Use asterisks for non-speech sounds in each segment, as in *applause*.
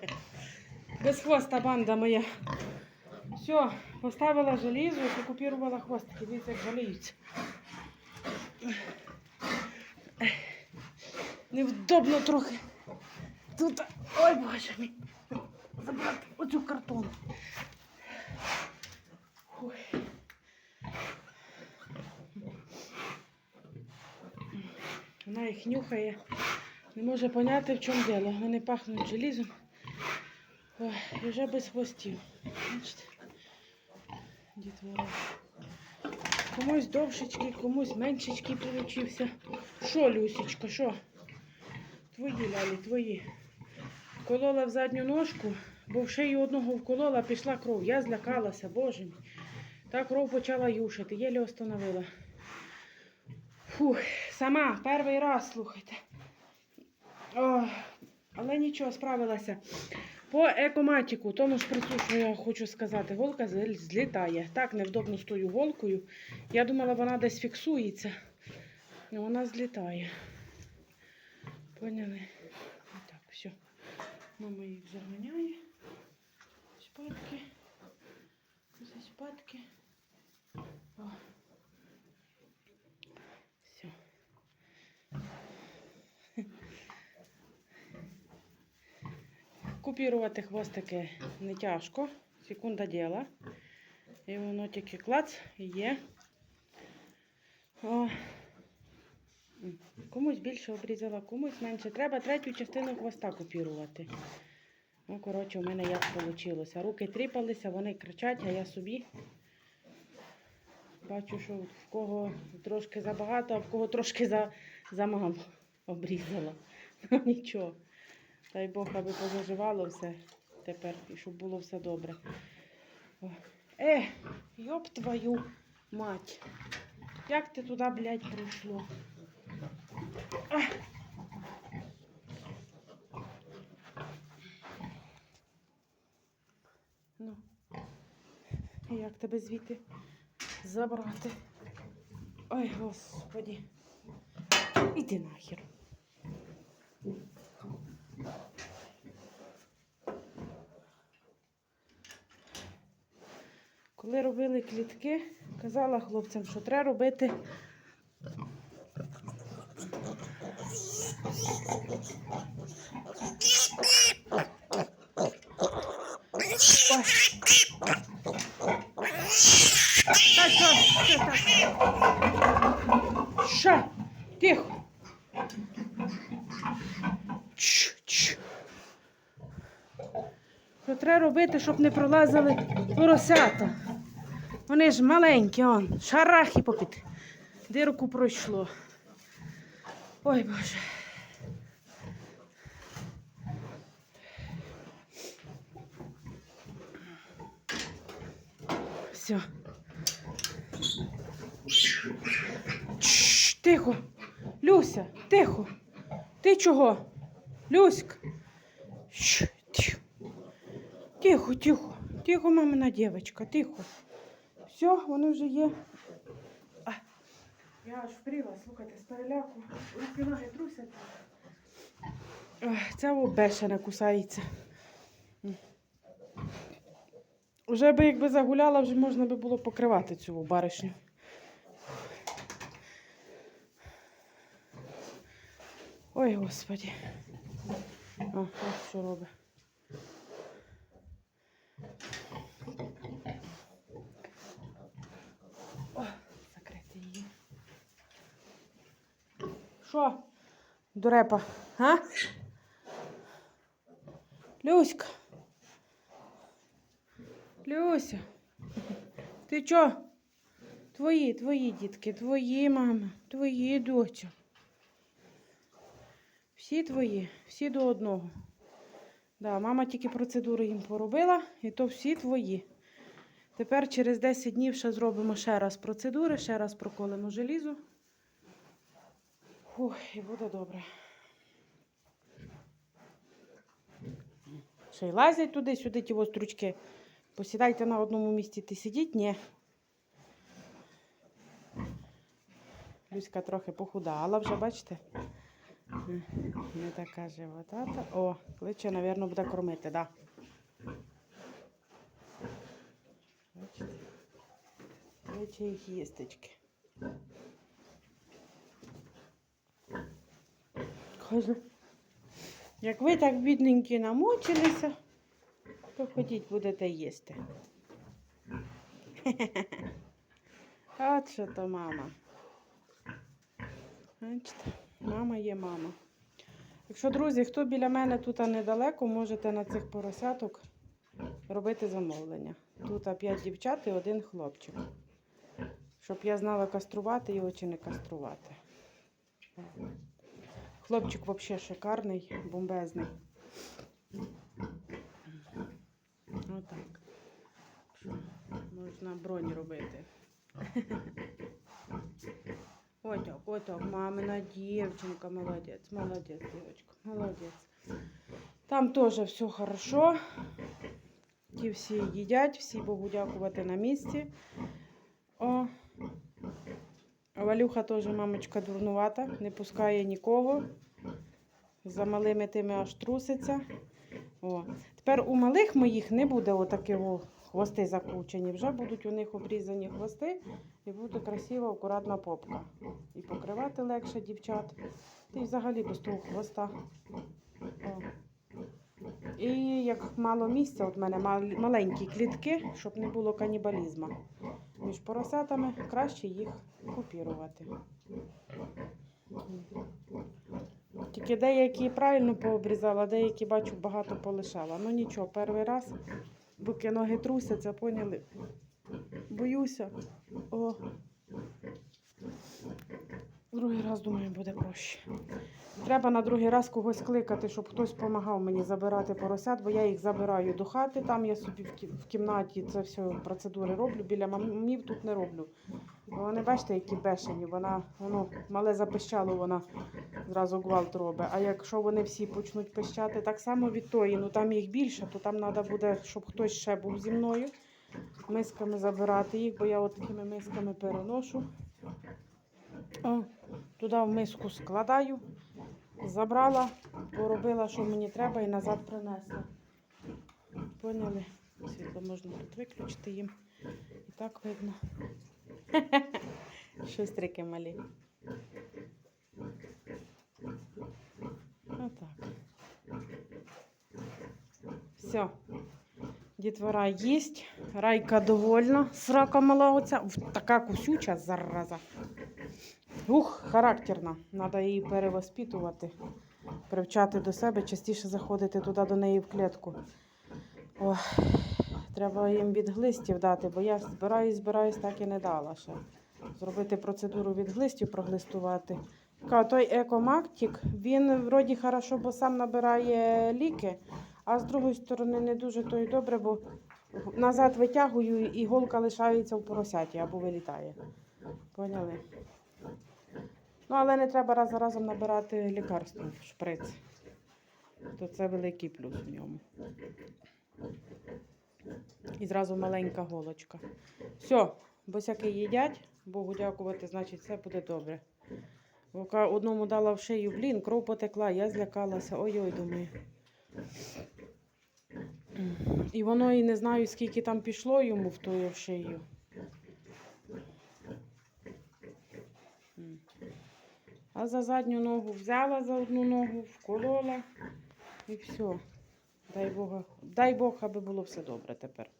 *laughs* Без хвоста банда моя. Все, поставила желізо і покупірувала хвостики. Дивіться, як жаліються. Невдобно трохи. Тут. Ой, боже мій. Забрати оцю картон. Ой. Вона їх нюхає. Не може поняти, в чому діло. Вони пахнуть желізом. Ой, і вже без хвостів. Бачите? Дітвора. Комусь довшечки, комусь меншечки получився. Що, Люсічка, що? Твої лялі, твої. Вколола в задню ножку, бо в шию одного вколола, пішла кров. Я злякалася, боже мій. Та кров почала юшити, єлі остановила. Фух, сама, перший раз, слухайте. О, але нічого, справилася. По екоматіку, тому шприцу, що я хочу сказати, голка злітає. Так невдобно з тою голкою. Я думала, вона десь фіксується. але вона злітає. Поняли? Так, все. Мама їх заганяє. Спадки. Спадки. Купірувати хвостики не тяжко. Секунда діла. І воно тільки клац і є. О. Комусь більше обрізала, комусь менше. Треба третю частину хвоста купірувати. Ну, коротше, у мене як вийшло. Руки тріпалися, вони кричать, а я собі. Бачу, що в кого трошки забагато, а в кого трошки за, замало обрізала. *laughs* Ну нічого. Дай Бог, аби позаживало все тепер, і щоб було все добре. Е, йоп твою мать. Як ти туди, блядь, прийшло? А. Ну, як тебе звідти забрати? Ой, господі. Іди нахер. Коли робили клітки, казала хлопцям, що треба робити. Що? Тихо. Чш. Що треба робити, щоб не пролазили поросята. Вони ж маленькі, он, шарахи попід. Дирку пройшло. Ой Боже. Все. Чш, тихо. Люся, тихо. Ти чого? Тихо. Тихо, тихо. Тихо, мамина дівчинка, тихо. Все, вони вже є. А, я аж впріла, слухайте, з переляку. Руки ноги трусять. Ця обешена кусається. Вже би якби загуляла, вже можна би було покривати цю баришню. Ой, господі. Ось що робить. О, закрити її. Що? Дурепа, а? Люська. Люся. Ти чо? Твої, твої дітки, твої, мама, твої доча. Всі твої, всі до одного. Да, мама тільки процедуру їм поробила, і то всі твої. Тепер через 10 днів ще зробимо ще раз процедури, ще раз проколимо желізо. Фух, і буде добре. Ще й лазять туди-сюди ті остручки. Посідайте на одному місці, ти сидіть? Ні. Люська трохи похудала вже, бачите? Не така животата. О, кличе, мабуть, буде кормити, так. Да. Бачите? Кличе їх їстечки. Кажу, як ви так бідненькі намучилися, то ходіть будете їсти. *laughs* От що то мама. Бачите, мама є мама. Якщо, друзі, хто біля мене тут недалеко, можете на цих поросяток робити замовлення. Тут 5 дівчат і один хлопчик. Щоб я знала, каструвати його чи не каструвати. Хлопчик взагалі шикарний, бомбезний. Отак. Можна бронь робити. Отак, отак, мамина дівчинка, молодець, молодець, дівчинка, молодець. Там теж все хорошо. Ті всі їдять, всі Богу дякувати на місці. Валюха теж мамочка дурнувата, не пускає нікого. За малими тими аж труситься. О. Тепер у малих моїх не буде отаких о, хвости закручені. Вже будуть у них обрізані хвости і буде красива, акуратна попка. І покривати легше дівчат. Та й взагалі без того хвоста. О. І як мало місця, от в мене маленькі клітки, щоб не було канібалізму. Між поросятами краще їх купірувати. Тільки деякі правильно пообрізала, деякі бачу багато полишала. Ну нічого, перший раз, поки ноги трусяться, поняли. Боюся. О. Другий раз, думаю, буде проще. Треба на другий раз когось кликати, щоб хтось допомагав мені забирати поросят, бо я їх забираю до хати. Там я собі в кімнаті це все процедури роблю. Біля мамів тут не роблю. Вони бачите, які бешені. Вона воно мале запищало, вона зразу гвалт робить. А якщо вони всі почнуть пищати так само від тої, ну там їх більше, то там треба буде, щоб хтось ще був зі мною. Мисками забирати їх, бо я от такими мисками переношу. О, туди в миску складаю, забрала, поробила, що мені треба, і назад принесла. Поняли? Світло можна тут виключити їм. І так видно. *laughs* Шустрики малі. Отак. Все. Дітвора їсть. Райка довольна. Срака мала оця. Така кусюча зараза. Ух, характерна. Треба її перевоспітувати, привчати до себе, частіше заходити туди до неї в клітку. Ох, треба їм від глистів дати, бо я збираюсь, збираюсь, так і не дала ще. Зробити процедуру від глистів, проглистувати. Той екомактик, він вроді хорошо, бо сам набирає ліки, а з другої сторони не дуже то й добре, бо назад витягую і голка лишається в поросяті або вилітає. Поняли? Ну, але не треба раз за разом набирати лікарство, в шприц. То це великий плюс в ньому. І зразу маленька голочка. Все, босяки їдять, Богу дякувати, значить, все буде добре. Поки одному дала в шию, блін, кров потекла, я злякалася. Ой-ой, думаю. І воно і не знаю, скільки там пішло йому в тою шию. А за задню ногу взяла за одну ногу, вколола і все. Дай Бога, дай Бог, аби було все добре тепер.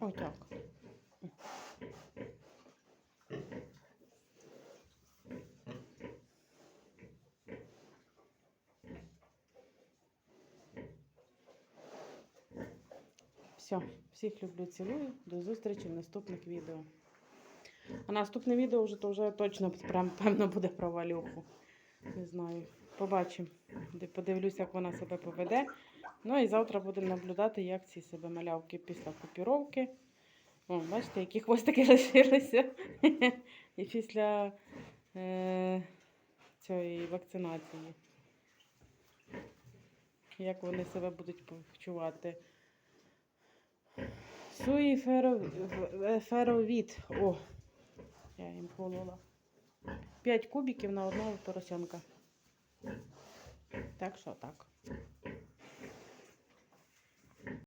Отак. Все, всіх люблю, цілую. До зустрічі в наступних відео. А наступне відео вже то вже точно прям певно буде про валюху. Не знаю. Побачимо. Подивлюсь, як вона себе поведе. Ну і завтра будемо наблюдати, як ці себе малявки після купіровки. О, бачите, які хвостики *laughs* лишилися. І після е, цієї вакцинації. як вони себе будуть почувати. Суї феро... феровіт. О, я їм колола. 5 кубиків на одного поросенка. Так що так.